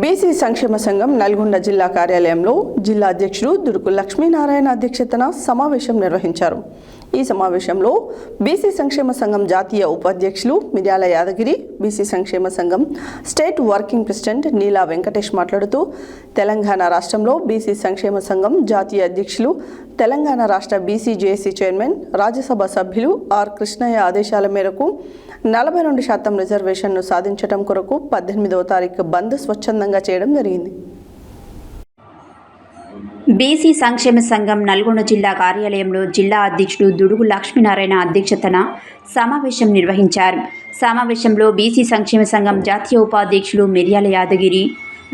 BC సంక్షేమ సంఘం నల్గొండ జిల్లా కార్యాలయంలో జిల్లా అధ్యక్షుడు దుడుకు లక్ష్మీనారాయణ అధ్యక్షతన సమావేశం నిర్వహించారు. ఈ సమావేశంలో బీసీ సంక్షేమ సంఘం జాతీయ ఉపాధ్యక్షులు మిర్యాల యాదగిరి బీసీ సంక్షేమ సంఘం state working president Neela Venkatesh మాట్లాడుతూ తెలంగాణ రాష్ట్రంలో బీసీ సంక్షేమ సంఘం జాతీయ అధ్యక్షులు తెలంగాణ రాష్ట్ర బీసీ జేఏసీ చైర్మన్ రాజ్యసభ సభ్యులు ఆర్ కృష్ణయ్య ఆదేశాల మేరకు నలభై రెండు శాతం రిజర్వేషన్ను సాధించడం కొరకు పద్దెనిమిదవ తారీఖు బంద్ స్వచ్ఛందంగా చేయడం జరిగింది. బీసీ సంక్షేమ సంఘం నల్గొండ జిల్లా కార్యాలయంలో జిల్లా అధ్యక్షుడు దుడుగు లక్ష్మీనారాయణ అధ్యక్షతన సమావేశం నిర్వహించారు. సమావేశంలో బీసీ సంక్షేమ సంఘం జాతీయ ఉపాధ్యక్షులు మిర్యాల యాదగిరి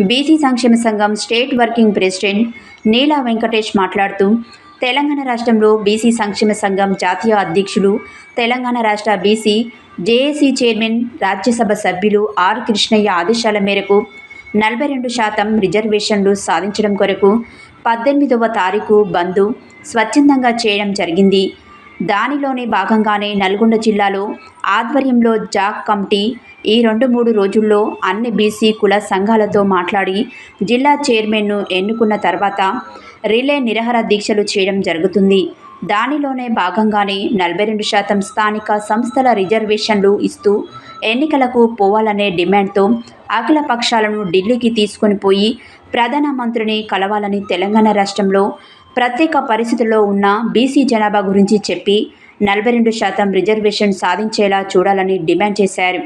బీసీ సంక్షేమ సంఘం state working president Neela Venkatesh మాట్లాడుతూ తెలంగాణ రాష్ట్రంలో బీసీ సంక్షేమ సంఘం జాతీయ అధ్యక్షులు తెలంగాణ రాష్ట్ర బీసీ జేఏసీ చైర్మన్ రాజ్యసభ సభ్యులు ఆర్ కృష్ణయ్య ఆదేశాల మేరకు నలభై రెండు శాతం రిజర్వేషన్లు సాధించడం కొరకు పద్దెనిమిదవ తారీఖు బంద్ స్వచ్ఛందంగా చేయడం జరిగింది. దానిలోనే భాగంగానే నల్గొండ జిల్లాలో ఆధ్వర్యంలో జాక్ కమిటీ ఈ రెండు మూడు రోజుల్లో అన్ని బీసీ కుల సంఘాలతో మాట్లాడి జిల్లా చైర్మన్ను ఎన్నుకున్న తర్వాత రిలే నిరహర దీక్షలు చేయడం జరుగుతుంది. దానిలోనే భాగంగానే నలభై రెండు శాతం స్థానిక సంస్థల రిజర్వేషన్లు ఇస్తూ ఎన్నికలకు పోవాలనే డిమాండ్తో అఖిల పక్షాలను ఢిల్లీకి తీసుకొని పోయి ప్రధానమంత్రిని కలవాలని తెలంగాణ రాష్ట్రంలో ప్రత్యేక పరిస్థితుల్లో ఉన్న బీసీ జనాభా గురించి చెప్పి నలభై రెండు శాతం రిజర్వేషన్ సాధించేలా చూడాలని డిమాండ్ చేశారు.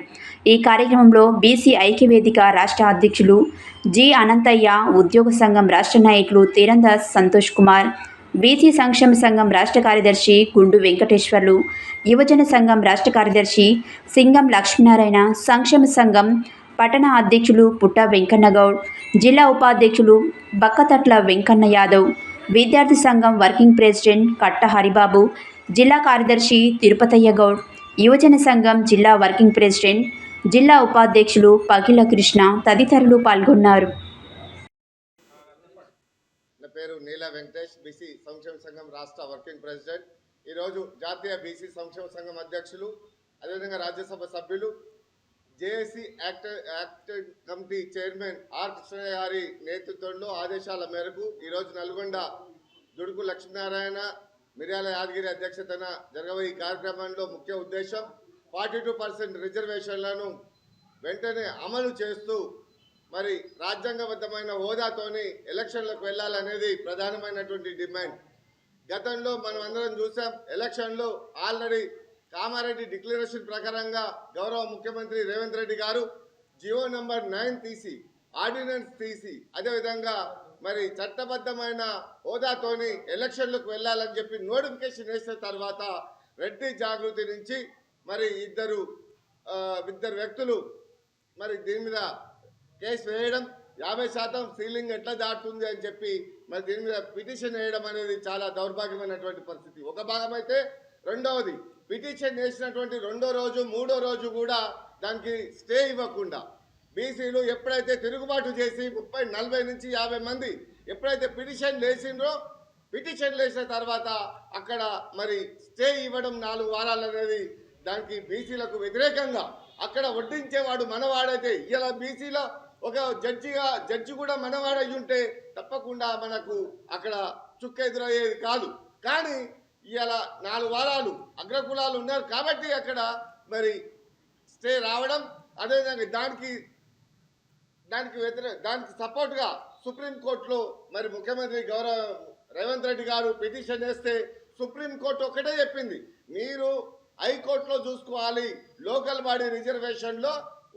ఈ కార్యక్రమంలో బీసీ ఐక్యవేదిక రాష్ట్ర అధ్యక్షులు జి అనంతయ్య ఉద్యోగ సంఘం రాష్ట్ర నాయకులు తీరందాస్ సంతోష్ కుమార్ బీసీ సంక్షేమ సంఘం రాష్ట్ర కార్యదర్శి గుండు వెంకటేశ్వర్లు యువజన సంఘం రాష్ట్ర కార్యదర్శి సింగం లక్ష్మీనారాయణ సంక్షేమ సంఘం పట్టణ అధ్యక్షులు పుట్ట వెంకన్నగౌడ్ జిల్లా ఉపాధ్యక్షులు బక్కతట్ల వెంకన్న యాదవ్ విద్యార్థి సంఘం వర్కింగ్ ప్రెసిడెంట్ కట్ట హరిబాబు జిల్లా కార్యదర్శి తిరుపతయ్య గౌడ్ యువజన సంఘం జిల్లా వర్కింగ్ ప్రెసిడెంట్ జిల్లా ఉపాధ్యక్షులు పగిల కృష్ణ తదితరులు పాల్గొన్నారు. పేరు నీల వెంకటేష్ బీసీ సంక్షేమ సంఘం రాష్ట్ర వర్కింగ్ ప్రెసిడెంట్. ఈరోజు జాతీయ బీసీ సంక్షేమ సంఘం అధ్యక్షులు అదేవిధంగా రాజ్యసభ సభ్యులు JAC act act committee chairman R Krishnaiah గారి నేతృత్వంలో ఆదేశాల మేరకు ఈరోజు నల్గొండ దుడుకు లక్ష్మీనారాయణ మిర్యాల యాదగిరి అధ్యక్షతన జరగబోయే ఈ కార్యక్రమంలో ముఖ్య ఉద్దేశం ఫార్టీ టూ పర్సెంట్ రిజర్వేషన్లను వెంటనే అమలు చేస్తూ మరి రాజ్యాంగబద్ధమైన హోదాతోని ఎలక్షన్లకు వెళ్ళాలనేది ప్రధానమైనటువంటి డిమాండ్. గతంలో మనం అందరం చూసాం ఎలక్షన్లో ఆల్రెడీ కామారెడ్డి డిక్లరేషన్ ప్రకారంగా గౌరవ ముఖ్యమంత్రి రేవంత్ రెడ్డి గారు జియో నంబర్ నైన్ తీసి ఆర్డినెన్స్ తీసి అదేవిధంగా మరి చట్టబద్ధమైన హోదాతోని ఎలక్షన్లకు వెళ్ళాలని చెప్పి నోటిఫికేషన్ వేసిన తర్వాత రెడ్డి జాగృతి నుంచి మరి ఇద్దరు ఇద్దరు వ్యక్తులు మరి దీని మీద కేసు వేయడం యాభై శాతం సీలింగ్ ఎట్లా దాటుతుంది అని చెప్పి మరి దీని మీద పిటిషన్ వేయడం అనేది చాలా దౌర్భాగ్యమైనటువంటి పరిస్థితి. ఒక భాగం అయితే రెండవది పిటిషన్ వేసినటువంటి రెండో రోజు మూడో రోజు కూడా దానికి స్టే ఇవ్వకుండా బీసీలు ఎప్పుడైతే తిరుగుబాటు చేసి ముప్పై నలభై నుంచి యాభై మంది ఎప్పుడైతే పిటిషన్ వేసిండ్రో పిటిషన్ వేసిన తర్వాత అక్కడ మరి స్టే ఇవ్వడం నాలుగు వారాలు అనేది దానికి బీసీలకు వ్యతిరేకంగా అక్కడ వడ్డించేవాడు మనవాడైతే ఇలా బీసీల ఒక జడ్జిగా జడ్జి కూడా మనవాడై ఉంటే తప్పకుండా మనకు అక్కడ చుక్క ఎదురయ్యేది కాదు. కానీ ఇవాళ నాలుగు వారాలు అగ్రకులాలు ఉన్నారు కాబట్టి అక్కడ మరి స్టే రావడం అదేవిధంగా దానికి దానికి వ్యతిరేక దానికి సపోర్ట్గా సుప్రీంకోర్టులో మరి ముఖ్యమంత్రి గౌరవ రేవంత్ రెడ్డి గారు పిటిషన్ వేస్తే సుప్రీంకోర్టు ఒకటే చెప్పింది మీరు హైకోర్టులో చూసుకోవాలి లోకల్ బాడీ రిజర్వేషన్లో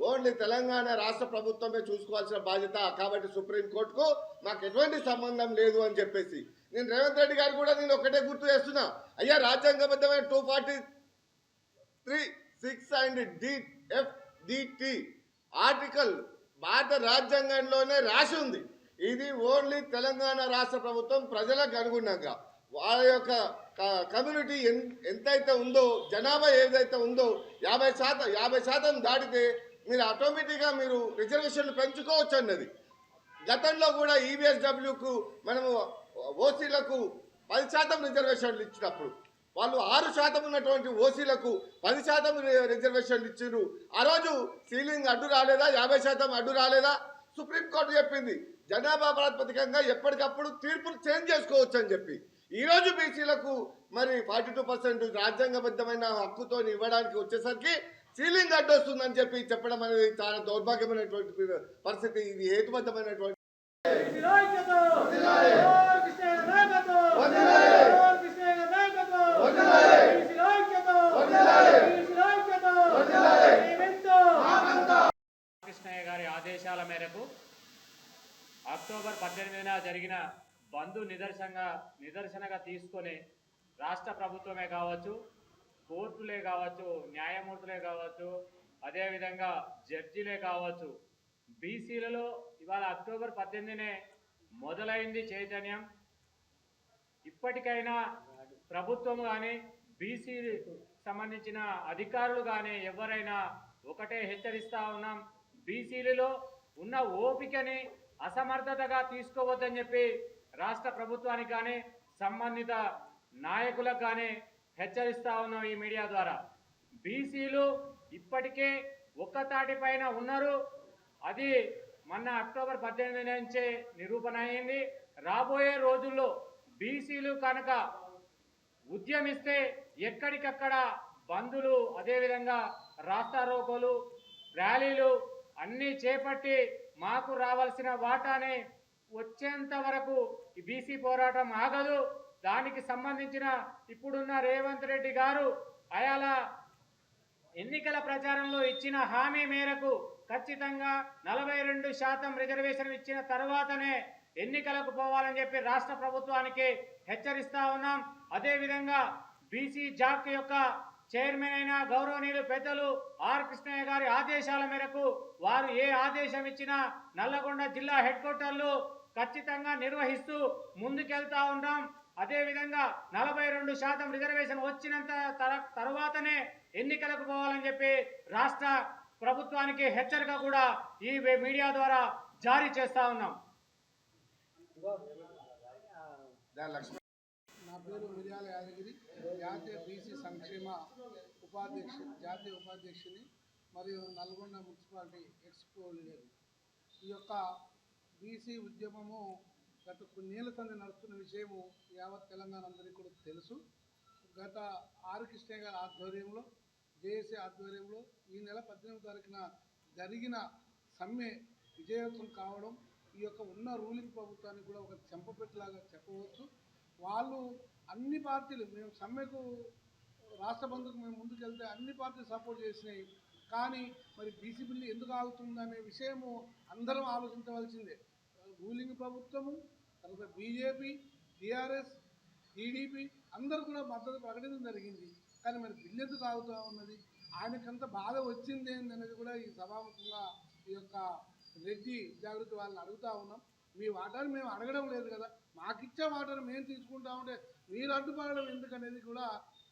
ఓన్లీ తెలంగాణ రాష్ట్ర ప్రభుత్వమే చూసుకోవాల్సిన బాధ్యత కాబట్టి సుప్రీంకోర్టుకు మాకు ఎటువంటి సంబంధం లేదు అని చెప్పేసి. నేను రేవంత్ రెడ్డి గారు కూడా నేను ఒకటే గుర్తు చేస్తున్నా. అయ్యా రాజ్యాంగబద్ధమైన two forty three six and D F DT article భారత రాజ్యాంగంలోనే రాసి ఉంది. ఇది ఓన్లీ తెలంగాణ రాష్ట్ర ప్రభుత్వం ప్రజలకు అనుగుణంగా. వాళ్ళ యొక్క కమ్యూనిటీ ఎంతైతే ఉందో జనాభా ఏదైతే ఉందో యాభై శాతం యాభై శాతం దాటితే మీరు ఆటోమేటిక్గా మీరు రిజర్వేషన్లు పెంచుకోవచ్చు అన్నది గతంలో కూడా ఈవీఎస్డబ్ల్యూకు ఈబీఎస్డబ్ల్యూకు మనము ఓసీలకు పది శాతం రిజర్వేషన్లు ఇచ్చినప్పుడు వాళ్ళు ఆరు శాతం ఉన్నటువంటి ఓసీలకు పది శాతం రిజర్వేషన్లు ఇచ్చిండ్రు. ఆ రోజు సీలింగ్ అడ్డు రాలేదా? యాభై శాతం అడ్డు రాలేదా? సుప్రీంకోర్టు చెప్పింది జనాభా ప్రాతిపదికంగా ఎప్పటికప్పుడు తీర్పులు చేంజ్ చేసుకోవచ్చు అని చెప్పి. ఈ రోజు బీసీలకు మరి ఫార్టీ టూ పర్సెంట్ రాజ్యాంగబద్ధమైన హక్కుతో ఇవ్వడానికి వచ్చేసరికి సీలింగ్ అడ్డొస్తుందని చెప్పి చెప్పడం అనేది చాలా దౌర్భాగ్యమైనటువంటి పరిస్థితి. ఇది హేతుబద్ధమైనటువంటి కృష్ణయ్య గారి ఆదేశాల మేరకు అక్టోబర్ పద్దెనిమిదిన జరిగిన బంధు నిదర్శనంగా నిదర్శనగా తీసుకొని రాష్ట్ర ప్రభుత్వమే కావచ్చు కోర్టులే కావచ్చు న్యాయమూర్తులే కావచ్చు అదేవిధంగా జడ్జిలే కావచ్చు. బీసీలలో ఇవాళ అక్టోబర్ పద్దెనిమిదినే మొదలైంది చైతన్యం. ఇప్పటికైనా ప్రభుత్వం కానీ బీసీ సంబంధించిన అధికారులు కానీ ఎవరైనా ఒకటే హెచ్చరిస్తా ఉన్నాం. బీసీలలో ఉన్న ఓపికని అసమర్థతగా తీసుకోవద్దని చెప్పి రాష్ట్ర ప్రభుత్వానికి కానీ సంబంధిత నాయకులకు కానీ హెచ్చరిస్తా ఉన్నాం ఈ మీడియా ద్వారా. బీసీలు ఇప్పటికే ఒక్కతాటి పైన ఉన్నారు. అది మొన్న అక్టోబర్ పద్దెనిమిది నుంచే నిరూపణ అయింది. రాబోయే రోజుల్లో బీసీలు కనుక ఉద్యమిస్తే ఎక్కడికక్కడ బంధులు అదేవిధంగా రాస్తారోకోలు ర్యాలీలు అన్నీ చేపట్టి మాకు రావాల్సిన వాటానే వచ్చేంత వరకు ఈ బీసీ పోరాటం ఆగదు. దానికి సంబంధించిన ఇప్పుడున్న రేవంత్ రెడ్డి గారు అయాల ఎన్నికల ప్రచారంలో ఇచ్చిన హామీ మేరకు ఖచ్చితంగా నలభై రెండు శాతం రిజర్వేషన్ ఇచ్చిన తర్వాతనే ఎన్నికలకు పోవాలని చెప్పి రాష్ట్ర ప్రభుత్వానికి హెచ్చరిస్తా ఉన్నాం. అదేవిధంగా బీసీ జాక్ యొక్క చైర్మన్ అయిన గౌరవనీయులు పెద్దలు ఆర్ కృష్ణయ్య గారి ఆదేశాల మేరకు వారు ఏ ఆదేశం ఇచ్చినా నల్లగొండ జిల్లా హెడ్ క్వార్టర్లు ఖచ్చితంగా నిర్వహిస్తూ ముందుకెళ్తా ఉన్నాం. అదేవిధంగా నలభై రెండు శాతం రిజర్వేషన్ వచ్చినంత తర- తర్వాతనే ఎన్నికలకు పోవాలని చెప్పి రాష్ట్ర ప్రభుత్వానికి హెచ్చరిక కూడా ఈ మీడియా ద్వారా జారీ చేస్తా ఉన్నాం. నా పేరు మిర్యాల యాదగిరి జాతీయ బీసీ సంక్షేమ ఉపాధ్యక్షు జాతీయ ఉపాధ్యక్షుని మరియు నల్గొండ మున్సిపాలిటీ ఎక్స్పో ఈ యొక్క బీసీ ఉద్యమము గత కొన్నేళ్ళ సంది నడుస్తున్న విషయము యావత్ తెలంగాణ అందరికీ కూడా తెలుసు. గత ఆర్ గారి ఆధ్వర్యంలో జేఏసీ ఆధ్వర్యంలో ఈ నెల పద్దెనిమిది తారీఖున జరిగిన సమ్మె విజయవంతం కావడం ఈ యొక్క ఉన్న రూలింగ్ ప్రభుత్వానికి కూడా ఒక చెంపపెట్టులాగా చెప్పవచ్చు. వాళ్ళు అన్ని పార్టీలు మేము సమ్మెకు రాష్ట్ర బంధుకు మేము ముందుకెళ్తే అన్ని పార్టీలు సపోర్ట్ చేసినాయి. కానీ మరి బీసీ బిల్లు ఎందుకు ఆగుతుందనే విషయము అందరం ఆలోచించవలసిందే. రూలింగ్ ప్రభుత్వము తర్వాత బీజేపీ టీఆర్ఎస్ టీడీపీ అందరూ కూడా మద్దతు ప్రకటించడం జరిగింది. కానీ మరి బిల్లు ఎందుకు ఆగుతూ ఉన్నది. ఆయనకంత బాధ వచ్చింది అనేది కూడా ఈ సభాముఖంగా ఈ యొక్క రెడ్డి జాగృతి వాళ్ళని అడుగుతూ ఉన్నాం. మీ వాటాను మేము అడగడం లేదు కదా. మాకిచ్చే వాటాను మేము తీసుకుంటా ఉంటే మీరు అడ్డుపడడం ఎందుకనేది కూడా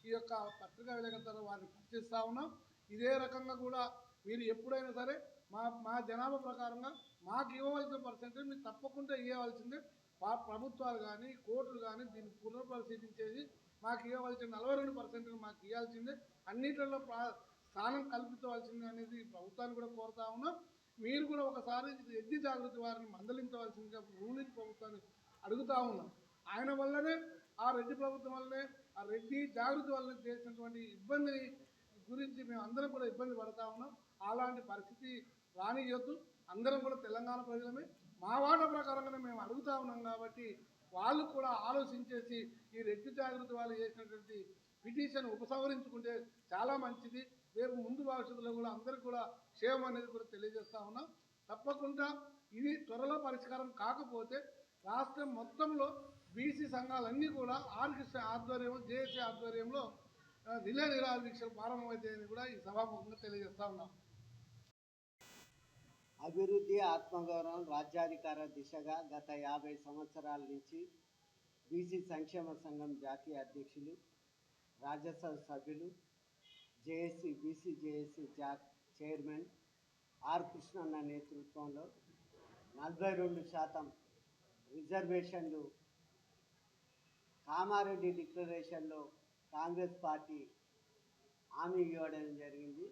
ఈ యొక్క పత్రికా విలేకరుల వారిని ప్రశ్నిస్తూ ఉన్నాం. ఇదే రకంగా కూడా మీరు ఎప్పుడైనా సరే మా మా జనాభా ప్రకారంగా మాకు ఇవ్వవలసిన పర్సెంటేజ్ మీరు తప్పకుండా ఇవ్వవలసిందే మా ప్రభుత్వాలు కానీ కోర్టులు కానీ దీన్ని పునర్పరిశీలించేసి మాకు ఇవ్వవలసిన నలభై రెండు పర్సెంట్ మాకు ఇవ్వాల్సిందే అన్నింటిలో ప్రా- స్థానం కల్పించవలసిందే అనేది ప్రభుత్వాన్ని కూడా కోరుతా ఉన్నాం. మీరు కూడా ఒకసారి ఎద్ది జాగృతి వారిని మందలించవలసిందిగా రూలింగ్ ప్రభుత్వాన్ని అడుగుతా ఉన్నాం. ఆయన వల్లనే ఆ రెడ్డి ప్రభుత్వం వల్లనే ఆ రెడ్డి జాగృతి వల్లనే చేసినటువంటి ఇబ్బందిని గురించి మేము అందరం కూడా ఇబ్బంది పడతా ఉన్నాం. అలాంటి పరిస్థితి రానియొద్దు. అందరం కూడా తెలంగాణ ప్రజలమే. మా వాట ప్రకారంగానే మేము అడుగుతా ఉన్నాం కాబట్టి వాళ్ళు కూడా ఆలోచించేసి ఈ రెడ్డి జాగృతి వాళ్ళు చేసినటువంటి పిటిషన్ ఉపసంహరించుకుంటే చాలా మంచిది. రేపు ముందు భవిష్యత్తులో కూడా అందరికీ కూడా క్షేమం అనేది కూడా తెలియజేస్తా ఉన్నాం. తప్పకుండా ఇది త్వరలో పరిష్కారం కాకపోతే రాష్ట్రం మొత్తంలో బీసీ సంఘాలన్నీ కూడా ఆర్కెస్ట్ర ఆధ్వర్యంలో జేఏసీ ఆధ్వర్యంలో నిలయ నిరాదీక్షలు ప్రారంభమవుతాయని కూడా ఈ సభాముఖంగా తెలియజేస్తా ఉన్నాం. అభివృద్ధి ఆత్మగౌరవం రాజ్యాధికార దిశగా గత యాభై సంవత్సరాల నుంచి బీసీ సంక్షేమ సంఘం జాతీయ అధ్యక్షులు రాజ్యసభ సభ్యులు జేఏసీ బీసీ జేఏసీ జా చైర్మన్ ఆర్ కృష్ణన్న నేతృత్వంలో నలభై రెండు శాతం రిజర్వేషన్లు కామారెడ్డి డిక్లరేషన్లో కాంగ్రెస్ పార్టీ హామీ ఇవ్వడం జరిగింది.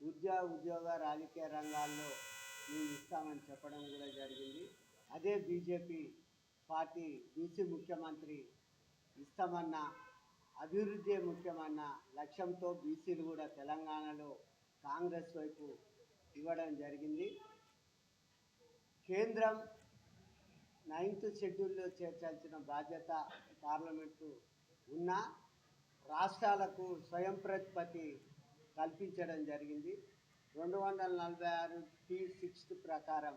ఉద్యోగ ఉద్యోగ రాజకీయ రంగాల్లో మేము ఇస్తామని చెప్పడం కూడా జరిగింది. అదే బీజేపీ పార్టీ బీసీ ముఖ్యమంత్రి ఇస్తామన్న అభివృద్ధి ముఖ్యమన్న లక్ష్యంతో బీసీలు కూడా తెలంగాణలో కాంగ్రెస్ వైపు ఇవ్వడం జరిగింది. కేంద్రం నైన్త్ షెడ్యూల్లో చేర్చాల్సిన బాధ్యత పార్లమెంటు ఉన్న రాష్ట్రాలకు స్వయం ప్రతిపత్తి కల్పించడం జరిగింది. రెండు వందల నలభై ఆరు టీ సిక్స్త్ ప్రకారం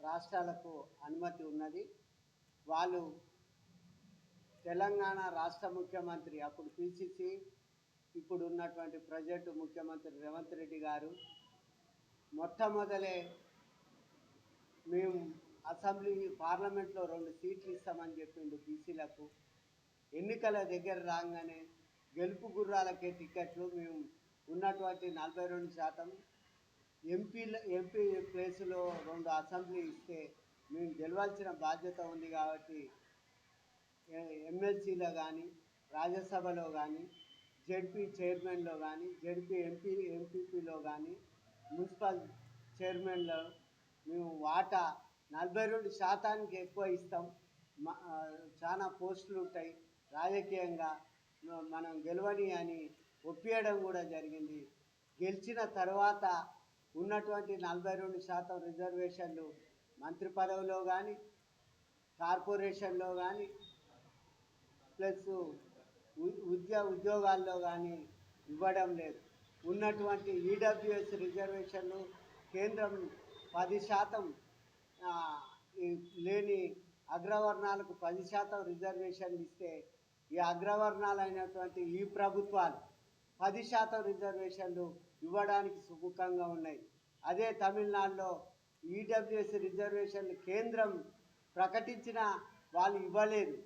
రాష్ట్రాలకు అనుమతి ఉన్నది. వాళ్ళు తెలంగాణ రాష్ట్ర ముఖ్యమంత్రి అప్పుడు పిసిసి ఇప్పుడు ఉన్నటువంటి ప్రజెంట్ ముఖ్యమంత్రి రేవంత్ రెడ్డి గారు. మొట్టమొదలే మేము అసెంబ్లీ పార్లమెంట్లో రెండు సీట్లు ఇస్తామని చెప్పిండు బీసీలకు. ఎన్నికల దగ్గర రాగానే గెలుపు గుర్రాలకే టికెట్లు మేము ఉన్నటువంటి నలభై రెండు శాతం ఎంపీల ఎంపీ ప్లేసులో రెండు అసెంబ్లీ ఇస్తే మేము గెలవాల్సిన బాధ్యత ఉంది కాబట్టి ఎమ్మెల్సీలో కానీ రాజ్యసభలో కానీ జెడ్పీ చైర్మన్లో కానీ జెడ్పీ ఎంపీ ఎంపీపీలో కానీ మున్సిపల్ చైర్మన్లో మేము వాటా నలభై రెండు శాతానికి ఎక్కువ ఇస్తాం. మా చాలా పోస్టులు ఉంటాయి. రాజకీయంగా మనం గెలవని అని ఒప్పియడం కూడా జరిగింది. గెలిచిన తర్వాత ఉన్నటువంటి నలభై రెండు శాతం రిజర్వేషన్లు మంత్రి పదవిలో కానీ కార్పొరేషన్లో కానీ ప్లస్ ఉ- ఉద్య ఉద్యోగాల్లో కానీ ఇవ్వడం లేదు. ఉన్నటువంటి ఈడబ్ల్యూఎస్ రిజర్వేషన్లు కేంద్రం పది శాతం లేని అగ్రవర్ణాలకు పది శాతం రిజర్వేషన్లు ఇస్తే ఈ అగ్రవర్ణాలైనటువంటి ఈ ప్రభుత్వాలు పది శాతం రిజర్వేషన్లు ఇవ్వడానికి సుముఖంగా ఉన్నాయి. అదే తమిళనాడులో ఈడబ్ల్యూఎస్ రిజర్వేషన్లు కేంద్రం ప్రకటించిన వాళ్ళు ఇవ్వలేదు.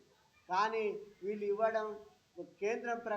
కానీ వీళ్ళు ఇవ్వడం కేంద్రం ప్ర